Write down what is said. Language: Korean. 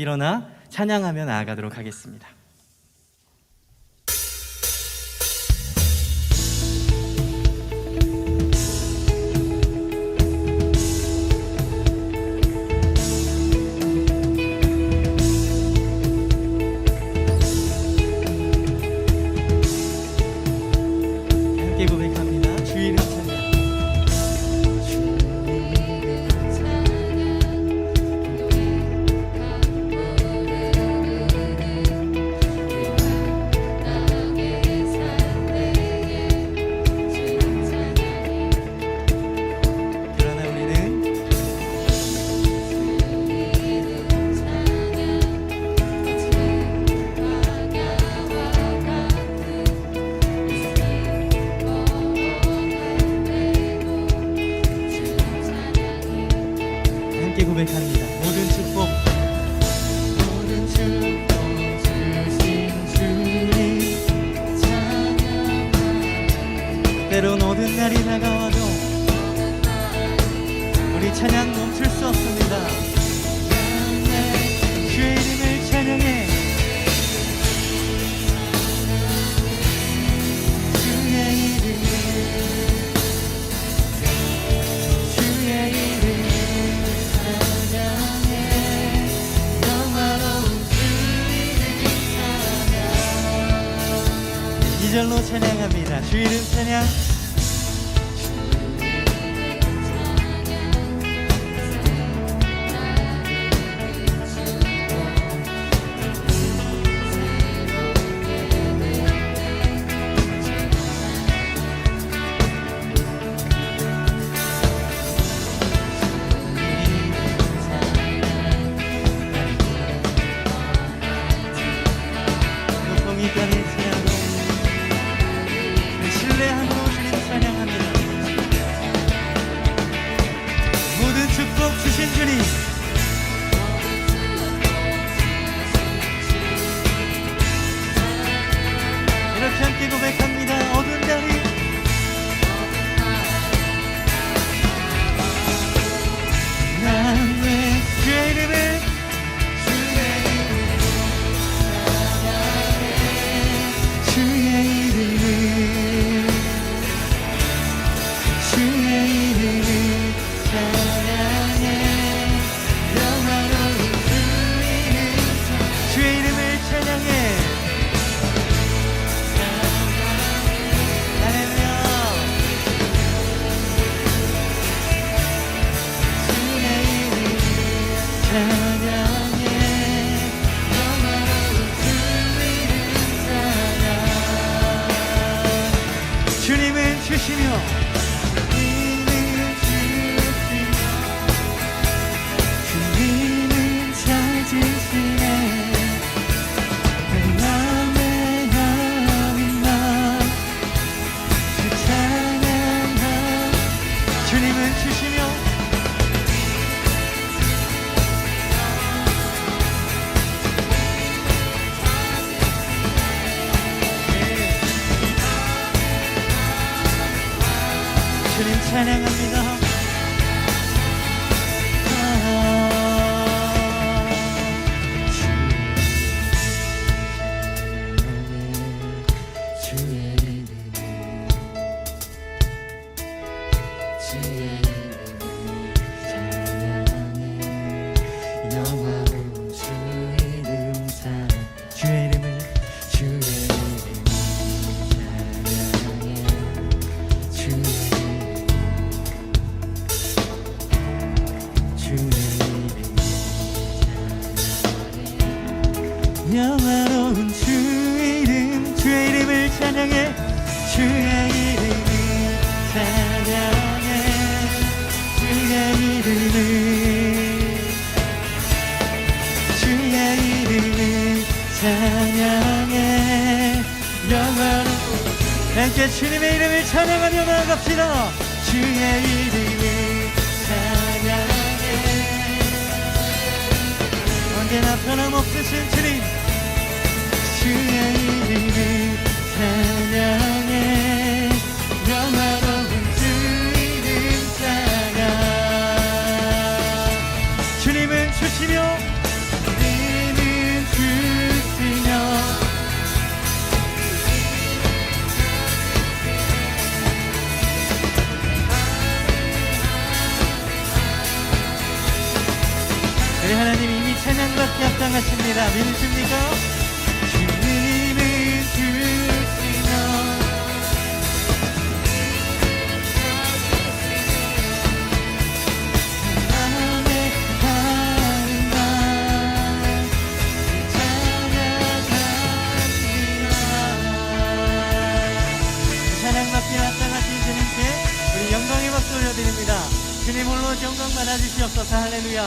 일어나 찬양하며 나아가도록 하겠습니다. 함께 고백합니다. 고백합니다. 모든 축복 모든 축복 주신 주님 때론 어두운 날이 다가와도 우리 찬양 절로 찬양합니다. 주 이름 찬양 이렇게 함께 고백합니다. 어두운 날이 주 찬양합니다. 찬양해. 영화로운 함께 주님의 이름을 찬양하며 나아갑시다. 주의 이름을 찬양해. 언제나 변함없으신 주님 찬양받기 합당하십니다. 믿으십니까? 주님은 주시며 하는 말 찬양합니다 찬양받기 합당하신 주님께 우리 영광의 박수 올려드립니다 주님 홀로 영광 받아주시옵소서 할렐루야